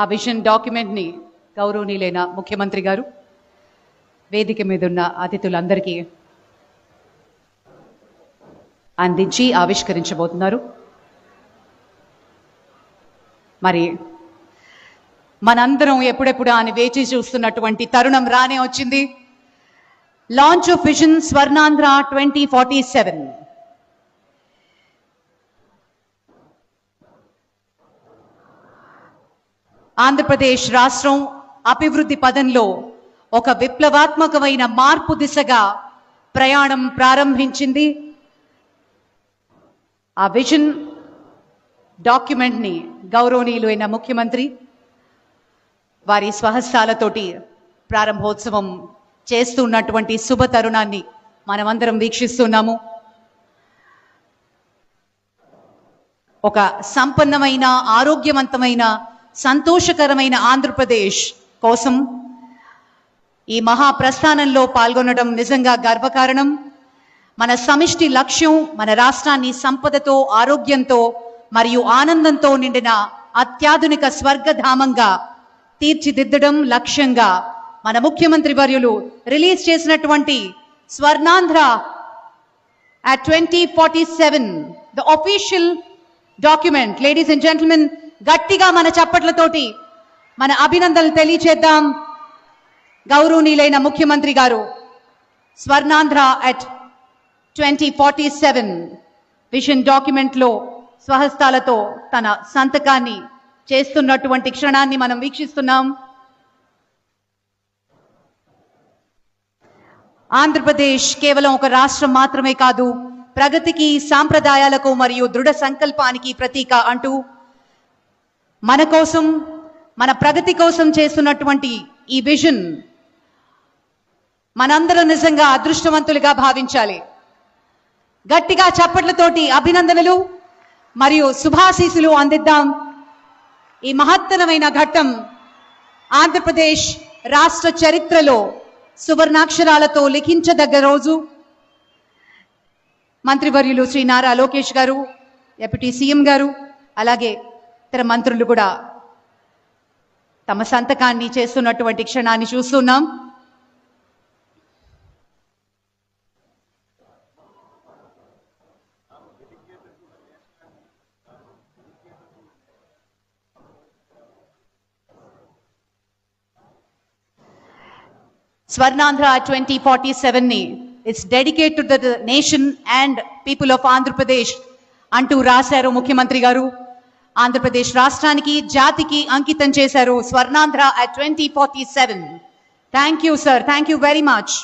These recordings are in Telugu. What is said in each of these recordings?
ఆ విజన్ డాక్యుమెంట్ని గౌరవనీయులైన ముఖ్యమంత్రి గారు వేదిక మీద ఉన్న అతిథులందరికీ అందించి ఆవిష్కరించబోతున్నారు. మరి మనందరం ఎప్పుడెప్పుడు ఆయన వేచి చూస్తున్నటువంటి తరుణం రానే వచ్చింది. Launch of vision Swarnandhra twenty forty seven Andhra Pradesh రాష్ట్రం అభివృద్ధి పదంలో ఒక విప్లవాత్మకమైన మార్పు దిశగా ప్రయాణం ప్రారంభించింది. ఆ విజన్ డాక్యుమెంట్ని గౌరవనీయులు అయిన ముఖ్యమంత్రి వారి స్వహస్తాలతోటి ప్రారంభోత్సవం చేస్తున్నటువంటి శుభ తరుణాన్ని మనమందరం వీక్షిస్తున్నాము. ఒక సంపన్నమైన ఆరోగ్యవంతమైన సంతోషకరమైన ఆంధ్రప్రదేశ్ కోసం ఈ మహా ప్రస్థానంలో పాల్గొనడం నిజంగా గర్వకారణం. మన సమిష్టి లక్ష్యం మన రాష్ట్రాన్ని సంపదతో ఆరోగ్యంతో మరియు ఆనందంతో నిండిన అత్యాధునిక స్వర్గధామంగా తీర్చిదిద్దడం లక్ష్యంగా మన ముఖ్యమంత్రి వర్యులు రిలీజ్ చేసినటువంటి Swarnandhra twenty forty seven the official document ladies and gentlemen గట్టిగా మన చప్పట్లతోటి మన అభినందనలు తెలియచేద్దాం. గౌరవనీయులైన ముఖ్యమంత్రి గారు Swarnandhra at twenty forty seven vision డాక్యుమెంట్లో స్వహస్తాలతో తన సంతకాన్ని చేస్తున్నటువంటి క్షణాన్ని మనం వీక్షిస్తున్నాం. ఆంధ్రప్రదేశ్ కేవలం ఒక రాష్ట్రం మాత్రమే కాదు ప్రగతికి సాంప్రదాయాలకు మరియు దృఢ సంకల్పానికి ప్రతీక అంటూ మన కోసం మన ప్రగతి కోసం చేస్తున్నటువంటి ఈ విజన్ మనందరం నిజంగా అదృష్టవంతులుగా భావించాలి. గట్టిగా చప్పట్లతోటి అభినందనలు మరియు శుభాశీసులు అందిద్దాం. ఈ మహత్తరమైన ఘట్టం ఆంధ్రప్రదేశ్ రాష్ట్ర చరిత్రలో సువర్ణాక్షరాలతో లిఖించదగ్గ రోజు. మంత్రివర్యులు శ్రీ నారా లోకేష్ గారు డిప్యూటీ సీఎం గారు అలాగే ఇతర మంత్రులు కూడా తమ సంతకాన్ని చేస్తున్నటువంటి క్షణాన్ని చూస్తున్నాం. Swarnandhra 2047 ని it's dedicate to the nation and people of Andhra Pradesh అంటూ రాశారు ముఖ్యమంత్రి గారు. ఆంధ్రప్రదేశ్ రాష్ట్రానికి జాతికి అంకితం చేశారు Swarnandhra at twenty forty seven thank you sir thank you very much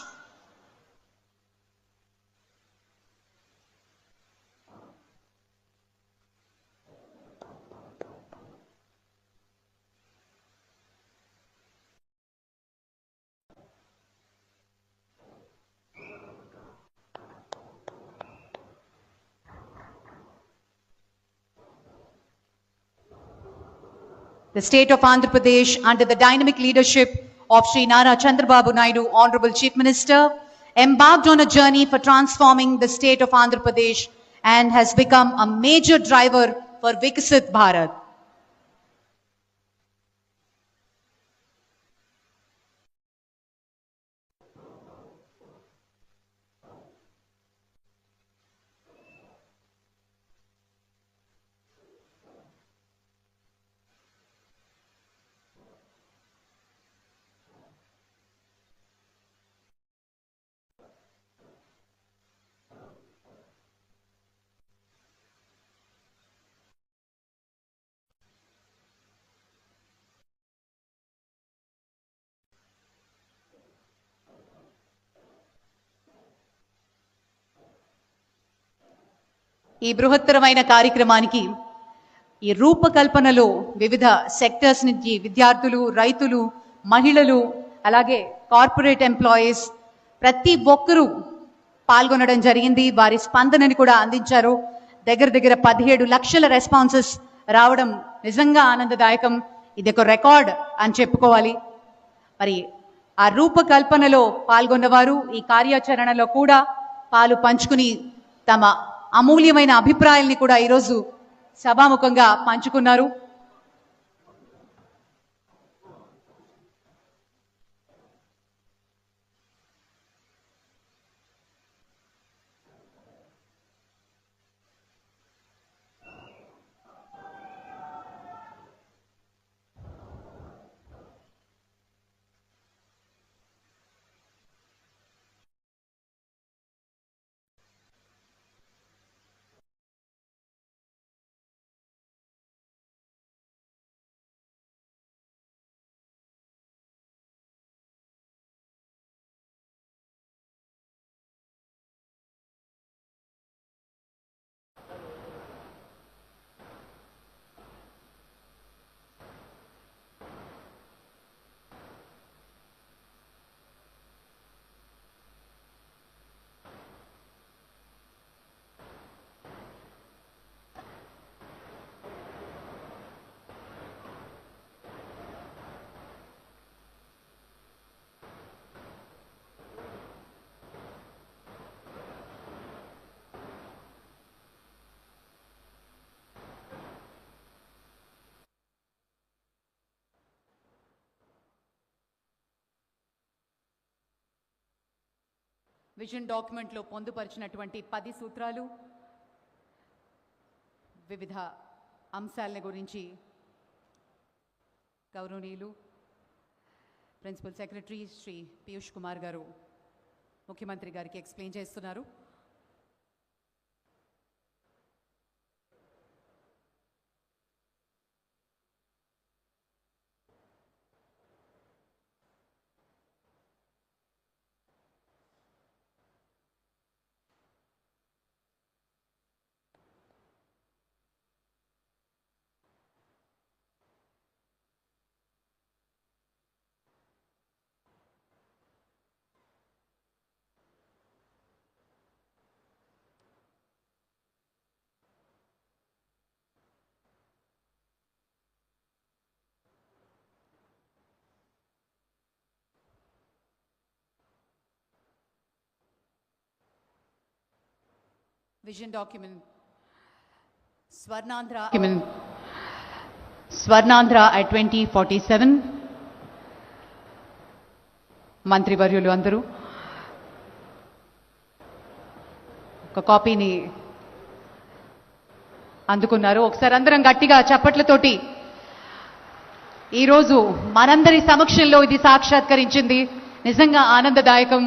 The state of Andhra Pradesh, under the dynamic leadership of Sri Nara Chandrababu Naidu, Honorable Chief Minister, embarked on a journey for transforming the state of Andhra Pradesh and has become a major driver for Viksit Bharat. ఈ బృహత్తరమైన కార్యక్రమానికి ఈ రూపకల్పనలో వివిధ సెక్టర్స్ నుంచి విద్యార్థులు రైతులు మహిళలు అలాగే కార్పొరేట్ ఎంప్లాయీస్ ప్రతి ఒక్కరూ పాల్గొనడం జరిగింది. వారి స్పందనని కూడా అందించారు. దగ్గర దగ్గర పదిహేడు లక్షల రెస్పాన్సెస్ రావడం నిజంగా ఆనందదాయకం. ఇది ఒక రికార్డ్ అని చెప్పుకోవాలి. మరి ఆ రూపకల్పనలో పాల్గొన్నవారు ఈ కార్యాచరణలో కూడా పాలు పంచుకుని తమ అమూల్యమైన అభిప్రాయాల్ని కూడా ఈరోజు సభాముఖంగా పంచుకున్నారు. విజన్ డాక్యుమెంట్లో పొందుపరిచినటువంటి పది సూత్రాలు వివిధ అంశాలని గురించి గౌరవనీయులు ప్రిన్సిపల్ సెక్రటరీ శ్రీ పీయూష్ కుమార్ గారు ముఖ్యమంత్రి గారికి ఎక్స్ప్లెయిన్ చేస్తున్నారు. Vision document Swarnandhra Swarnandhra at twenty forty seven మంత్రివర్యులు అందరూ ఒక కాపీని అందుకున్నారు. ఒకసారి అందరం గట్టిగా చప్పట్లతోటి. ఈరోజు మనందరి సమక్షంలో ఇది సాక్షాత్కరించింది. నిజంగా ఆనందదాయకం.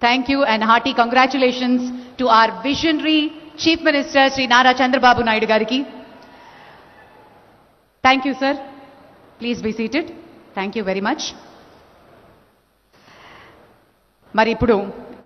Thank you and hearty congratulations to our visionary Chief Minister Sri Nara Chandrababu Naidu Gariki. Thank you, sir. Please be seated. Thank you very much. మరి ఇప్పుడు